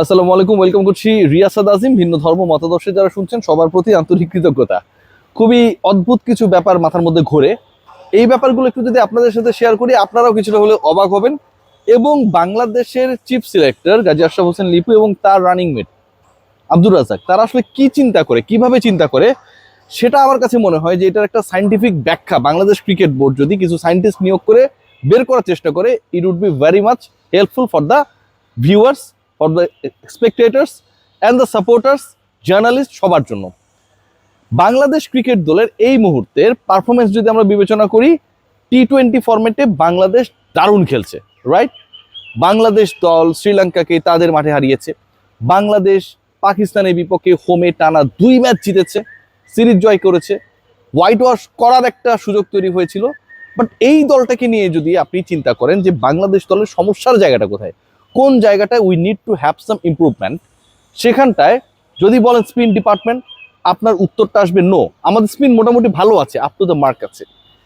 আসসালামু আলাইকুম ওয়েলকাম করছি রিয়াসাদ আজিম, ভিন্ন ধর্ম মতাদর্শে যারা শুনছেন, সবার প্রতি আন্তরিক কৃতজ্ঞতা। খুবই অদ্ভুত কিছু ব্যাপার মাথার মধ্যে ঘোরে। এই ব্যাপারগুলো একটু যদি আপনাদের সাথে শেয়ার করি, আপনারাও কিছুটা হলে অবাক হবেন। এবং বাংলাদেশের চিফ সিলেক্টর গাজী আশরাফ হোসেন লিপু এবং তার রানিং মেট আব্দুর রাজাক তারা আসলে কি চিন্তা করে, কীভাবে চিন্তা করে, সেটা আমার কাছে মনে হয় যে এটার একটা সাইন্টিফিক ব্যাখ্যা। বাংলাদেশ ক্রিকেট বোর্ড যদি কিছু সায়েন্টিস্ট নিয়োগ করে, বের করার চেষ্টা করে it would be very much helpful for the viewers for the spectators and the supporters journalist সবার জন্য। বাংলাদেশ ক্রিকেট দলের এই মুহূর্তের পারফরমেন্স যদি আমরা বিবেচনা করি টি টোয়েন্টি ফরম্যাটে বাংলাদেশ দারুণ খেলছে রাইট বাংলাদেশ দল শ্রীলঙ্কাকে তাদের মাঠে হারিয়েছে। বাংলাদেশ পাকিস্তানের বিপক্ষে হোমে টানা দুই ম্যাচ জিতেছে সিরিজ জয় করেছে। হোয়াইট ওয়াশ করার একটা সুযোগ তৈরি হয়েছিল। বাট এই দলটাকে নিয়ে যদি আপনি চিন্তা করেন যে বাংলাদেশ দলের সমস্যার জায়গাটা কোথায় কোন জায়গাটায় we need to have some improvement সেখানটায় যদি বলেন স্পিন ডিপার্টমেন্ট আপনার উত্তরটা আসবে নো আমাদের স্পিন মোটামুটি ভালো আছে আপ টু দ্য মার্ক আছে।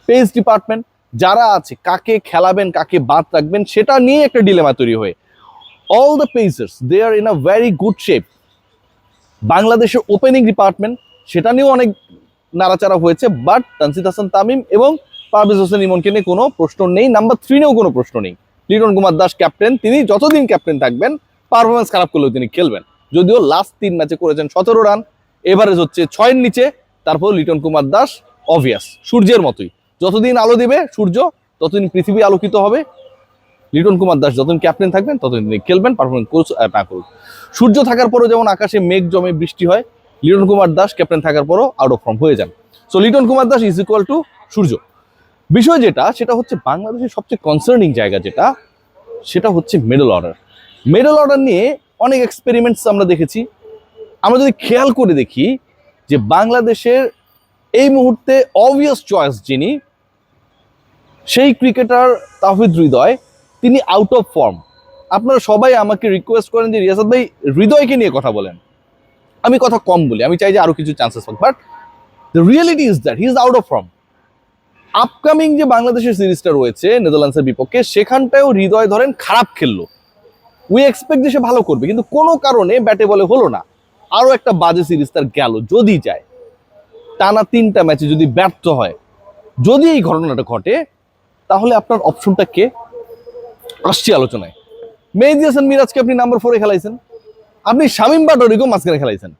পেস ডিপার্টমেন্ট যারা আছে, কাকে খেলাবেন, কাকে বাদ রাখবেন, সেটা নিয়ে একটা ডিলেমা তৈরি হয়ে। All the pacers they are in a very good shape বাংলাদেশের ওপেনিং ডিপার্টমেন্ট সেটা নিয়েও অনেক নাড়াচাড়া হয়েছে বাট তানসিদ হাসান তামিম এবং পারভেজ হোসেন ইমনকে নিয়ে কোনো প্রশ্ন নেই। নাম্বার থ্রি নিয়েও কোনো প্রশ্ন নেই। লিটন কুমার দাস ক্যাপ্টেন তিনি যতদিন ক্যাপ্টেন থাকবেন পারফরমেন্স খারাপ করলেও তিনি খেলবেন। যদিও লাস্ট তিন ম্যাচে করেছেন সতেরো রান এভারেজ হচ্ছে ছয়ের নিচে তারপর লিটন কুমার দাস অবভিয়াস সূর্যের মতোই। যতদিন আলো দেবে সূর্য, ততদিন পৃথিবী আলোকিত হবে। লিটন কুমার দাস যতদিন ক্যাপ্টেন থাকবেন, ততদিন তিনি খেলবেন পারফরমেন্স কোচ না করুক সূর্য থাকার পরও যেমন আকাশে মেঘ জমে বৃষ্টি হয়, লিটন কুমার দাস ক্যাপ্টেন থাকার পরও আউট অফ ফর্ম হয়ে যান। So Liton Kumar Das is equal to Surya. বিষয় যেটা, সেটা হচ্ছে বাংলাদেশের সবচেয়ে কনসার্নিং জায়গা যেটা, সেটা হচ্ছে মেডেল অর্ডার মেডেল অর্ডার নিয়ে অনেক এক্সপেরিমেন্টস আমরা দেখেছি। আমরা যদি খেয়াল করে দেখি যে বাংলাদেশের এই মুহূর্তে অবভিয়াস চয়েস যিনি, সেই ক্রিকেটার তাহিদ হৃদয়, তিনি আউট অফ ফর্ম আপনারা সবাই আমাকে রিকোয়েস্ট করেন যে রিয়াসাদ ভাই হৃদয়কে নিয়ে কথা বলেন। আমি কথা কম বলি, আমি চাই যে আরও কিছু চান্সেস হোক but the reality is that he is out of form upcoming যে বাংলাদেশের সিরিজটা রয়েছে, নেদারল্যান্ডসের বিপক্ষে, সেখানটায়ও হৃদয় ধরেন খারাপ খেললো। উই এক্সপেক্ট যে সে ভালো করবে, কিন্তু কোনো কারণে ব্যাটে বলে হলো না। আরও একটা বাজে সিরিজ তার গেল, যদি যায়। টানা তিনটা ম্যাচে যদি ব্যর্থ হয়, যদি এই ঘটনাটা ঘটে, তাহলে আপনার অপশনটা কে? আসছি আলোচনায়। মেহেদি হাসান মিরাজকে আপনি নাম্বার ফোরে খেলাইছেন। আপনি শামিম বাটরিকেও মাঝখানে খেলাইছেন।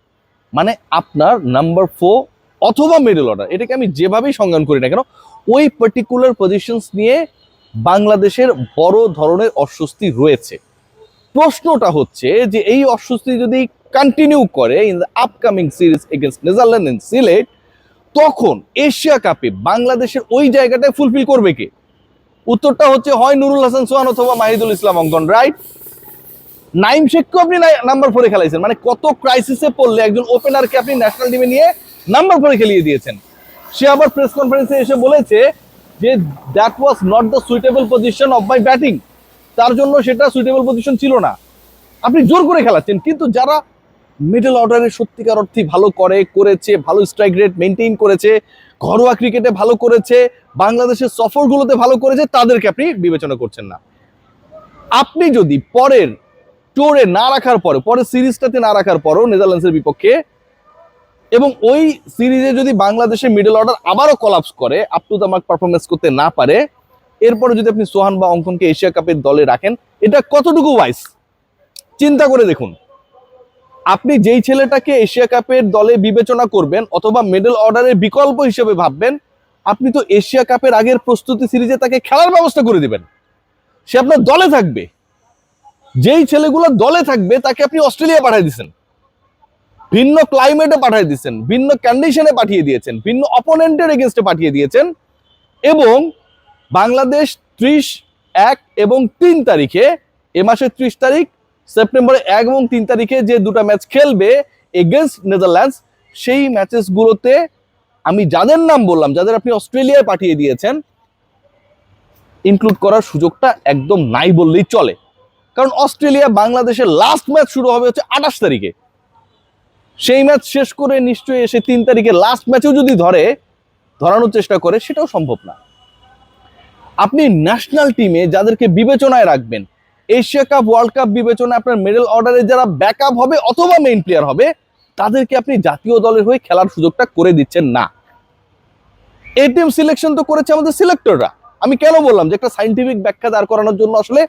মানে আপনার নাম্বার ফোর অথবা মিডল অর্ডার এটাকে আমি যেভাবেই সংজ্ঞান করি না কেন ওই পার্টিকুলার পজিশনস নিয়ে বাংলাদেশের বড় ধরনের অস্বস্তি রয়েছে। প্রশ্নটা হচ্ছে যে এই অস্বস্তি যদি কন্টিনিউ করে in the upcoming series against Netherland and Sylhet তখন এশিয়া কাপে বাংলাদেশের ওই জায়গাটায় ফুলফিল করবে কে? উত্তরটা হচ্ছে হয় নুরুল হাসান, সোহান অথবা মাহিদুল ইসলাম অঙ্কন রাইট নাইম শেখকে আপনি নাম্বার ফোরে খেলাইছেন। মানে কত ক্রাইসিসে পড়লে একজন ওপেনারকে আপনি ন্যাশনাল টিমে নিয়ে নাম্বার ফোরে খেলিয়ে দিয়েছেন। সে আবার প্রেস কনফারেন্সে এসে বলেছে যে that was not the suitable position of my batting তার জন্য সেটা সুইটেবল পজিশন ছিল না। আপনি জোর করে খেলাচ্ছেন, কিন্তু যারা মিডল অর্ডারে সত্যিকার অর্থে ভালো করে, করেছে, ভালো স্ট্রাইক রেট মেনটেন করেছে, ঘরোয়া ক্রিকেটে ভালো করেছে, বাংলাদেশের সফরগুলোতে ভালো করেছে, তাদেরকে আপনি বিবেচনা করছেন না। আপনি যদি পরের টোরে না রাখার পরে পরের সিরিজটাতে না রাখার পরও নেদারল্যান্ডসের বিপক্ষে এবং ওই সিরিজে যদি বাংলাদেশের মিডল অর্ডার আবারও কলাপস করে up to the mark performance করতে না পারে, এরপরে যদি আপনি সোহান বা অঙ্কনকে এশিয়া কাপের দলে রাখেন, এটা কতটুকু ওয়াইস চিন্তা করে দেখুন। আপনি যেই ছেলেটাকে এশিয়া কাপের দলে বিবেচনা করবেন অথবা মিডল অর্ডারের বিকল্প হিসেবে ভাববেন, আপনি তো এশিয়া কাপের আগের প্রস্তুতি সিরিজে তাকে খেলার ব্যবস্থা করে দিবেন। সে আপনার দলে থাকবে। যেই ছেলেগুলো দলে থাকবে, তাকে আপনি অস্ট্রেলিয়া পাঠিয়ে দিচ্ছেন ভিন্ন ক্লাইমেটে পাঠিয়ে দিয়েছেন, ভিন্ন কন্ডিশনে পাঠিয়ে দিয়েছেন, ভিন্ন অপোনেন্টের এগেনস্টে পাঠিয়ে দিয়েছেন এবং বাংলাদেশ ত্রিশ এক এবং তিন তারিখে, এ মাসের ত্রিশ তারিখ সেপ্টেম্বরে এক এবং তিন তারিখে যে দুটো ম্যাচ খেলবে এগেনস্ট নেদারল্যান্ডস সেই ম্যাচেসগুলোতে আমি যাদের নাম বললাম, যাদের আপনি অস্ট্রেলিয়ায় পাঠিয়ে দিয়েছেন ইনক্লুড করার সুযোগটা একদম নাই বললেই চলে। কারণ অস্ট্রেলিয়া বাংলাদেশের লাস্ট ম্যাচ শুরু হবে হচ্ছে আঠাশ তারিখে। সেই ম্যাচ শেষ করে নিশ্চয়ই এসে তিন তারিখে লাস্ট ম্যাচেও যদি ধরে, ধরানোর চেষ্টা করে, সেটাও সম্ভব না। আপনি ন্যাশনাল টিমে যাদেরকে বিবেচনায় রাখবেন, এশিয়া কাপ ওয়ার্ল্ড কাপ বিবেচনায় আপনার মিডল অর্ডারে যারা ব্যাকআপ হবে অথবা মেইন প্লেয়ার হবে, তাদেরকে আপনি জাতীয় দলের হয়ে খেলার সুযোগটা করে দিচ্ছেন না। এই টিম সিলেকশন তো করেছে আমাদের সিলেক্টররা আমি কেন বললাম যে একটা সাইন্টিফিক ব্যাখ্যা দাঁড় করানোর জন্য আসলে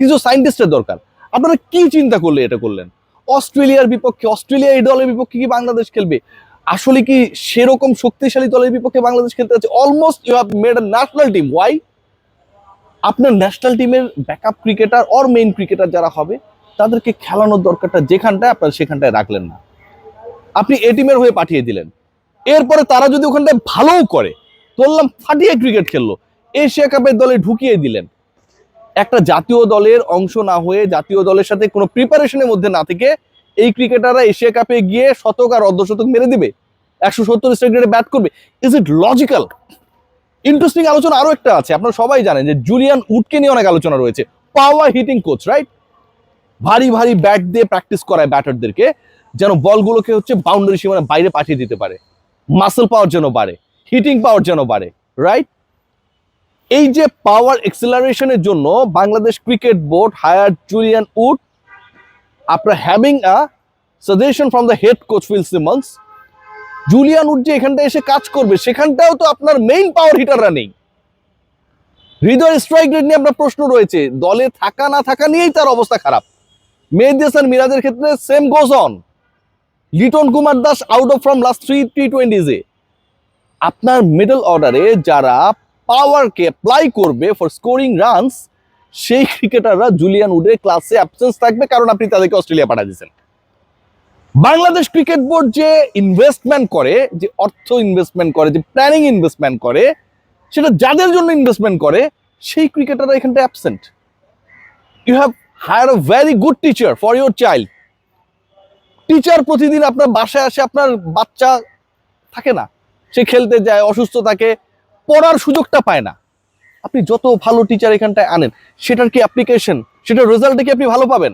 কিছু সাইন্টিস্টের দরকার? আপনারা কি চিন্তা করলে এটা করলেন? অস্ট্রেলিয়ার বিপক্ষে, অস্ট্রেলিয়া এই দলের বিপক্ষে কি বাংলাদেশ খেলবে? আসলে কি সেরকম শক্তিশালী দলের বিপক্ষে বাংলাদেশ খেলতে যাচ্ছে? Almost you have made national team why আপনার ন্যাশনাল টিমের backup cricketer or main cricketer যারা হবে, তাদেরকে খেলানোর দরকারটা যেখানটায় আপনার সেখানটায় রাখলেন না। আপনি এ টিমের হয়ে পাঠিয়ে দিলেন। এরপরে তারা যদি ওখানটায় ভালোও করে বললাম ফাটিয়ে ক্রিকেট খেললো, এশিয়া কাপের দলে ঢুকিয়ে দিলেন একটা জাতীয় দলের অংশ না হয়ে জাতীয় দলের সাথে কোনো প্রিপারেশনের মধ্যে না থেকে এই ক্রিকেটাররা এশিয়া কাপে গিয়ে শতক আর অর্ধশতক মেরে দিবে। একশো সত্তর স্ট্রাইক ব্যাট করবে। ইজ ইট লজিক্যাল ইন্টারেস্টিং আলোচনা আরও একটা আছে। আপনারা সবাই জানেন যে জুলিয়ান উডকে নিয়ে অনেক আলোচনা রয়েছে। পাওয়ার হিটিং কোচ রাইট ভারী ভারী ব্যাট দিয়ে প্র্যাকটিস করায় ব্যাটারদেরকে যেন বলগুলোকে হচ্ছে বাউন্ডারি সীমানা বাইরে পাঠিয়ে দিতে পারে। মাসেল পাওয়ার যেন বাড়ে। হিটিং পাওয়ার যেন বাড়ে রাইট এই যে পাওয়ার এক্সেলারেশনের জন্য Bangladesh cricket board hire Julian Wood after having a suggestion from the head coach Phil Simmons Julian Wood যে এখানটা এসে কাজ করবে, সেখানটাও তো আপনার মেইন পাওয়ার হিটাররা নেই। হৃদয় স্ট্রাইক রেট নিয়ে আপনার প্রশ্ন রয়েছে, দলে থাকা না থাকা নিয়েই তার অবস্থা খারাপ। মেহেদি হাসান মিরাজের ক্ষেত্রে same goes on Liton Kumar Das out of from last three টি টোয়েন্টিজে আপনার মিডল অর্ডারে যারা পাওয়ারকে অ্যাপ্লাই করবে ফর স্কোরিং রানস সেই ক্রিকেটাররা জুলিয়ান উডের ক্লাসে অ্যাবসেন্স থাকবে কারণ আপনি তাদেরকে অস্ট্রেলিয়া পাঠিয়ে দিয়েছেন। বাংলাদেশ ক্রিকেট বোর্ড যে ইনভেস্টমেন্ট করে, যে অর্থ ইনভেস্টমেন্ট করে, যে প্ল্যানিং ইনভেস্টমেন্ট করে, সেটা যাদের জন্য ইনভেস্টমেন্ট করে, সেই ক্রিকেটাররা এখানটা absent you have hire a very good teacher for your child teacher প্রতিদিন আপনার বাসায় আসে, আপনার বাচ্চা থাকে না। সে খেলতে যায়, অসুস্থ থাকে পড়ার সুযোগটা পায় না। আপনি যত ভালো টিচার এখানটায় আনেন, সেটার কি অ্যাপ্লিকেশন সেটার রেজাল্টে কি আপনি ভালো পাবেন?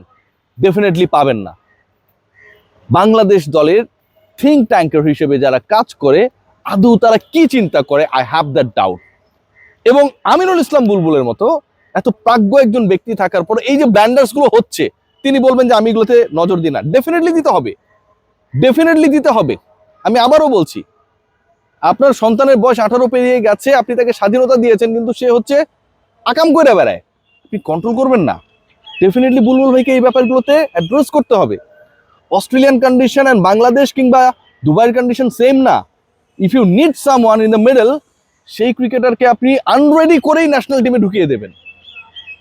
ডেফিনেটলি পাবেন না। বাংলাদেশ দলের থিঙ্ক ট্যাঙ্কার হিসেবে যারা কাজ করে, আদৌ তারা কি চিন্তা করে? আই হ্যাভ দ্যাট ডাউট এবং আমিনুল ইসলাম বুলবুলের মতো এত প্রাজ্ঞ একজন ব্যক্তি থাকার পর এই যে ব্যান্ডার্সগুলো হচ্ছে, তিনি বলবেন যে আমি এগুলোতে নজর দিই না। ডেফিনেটলি দিতে হবে। ডেফিনেটলি দিতে হবে। আমি আবারও বলছি আপনার সন্তানের বয়স আঠারো পেরিয়ে গেছে, আপনি তাকে স্বাধীনতা দিয়েছেন, কিন্তু সে হচ্ছে আকাম করে বেড়ায়। আপনি কন্ট্রোল করবেন না। ডেফিনেটলি বুলবুল ভাইকে এই ব্যাপারগুলোতে অ্যাড্রেস করতে হবে। অস্ট্রেলিয়ান কন্ডিশন অ্যান্ড বাংলাদেশ কিংবা দুবাইয়ের কন্ডিশন সেম না। If you need someone in the middle সেই ক্রিকেটারকে আপনি আনরেডি করেই ন্যাশনাল টিমে ঢুকিয়ে দেবেন।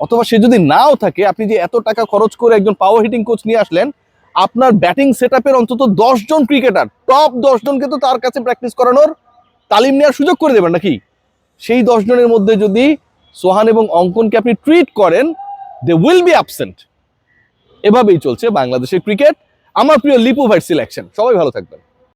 অথবা সে যদি নাও থাকে, আপনি যে এত টাকা খরচ করে একজন পাওয়ার হিটিং কোচ নিয়ে আসলেন, আপনার ব্যাটিং সেট অন্তত দশ জন ক্রিকেটার টপ দশ জনকে তো তার কাছে প্র্যাকটিস করানোর তালিম নেওয়ার সুযোগ করে দেবেন নাকি? সেই দশ জনের মধ্যে যদি সোহান এবং অঙ্কনকে আপনি ট্রিট করেন দে উইল বি অ্যাবসেন্ট এভাবেই চলছে বাংলাদেশের ক্রিকেট আমার প্রিয় লিপু ভাইট সিলেকশন সবাই ভালো থাকবেন।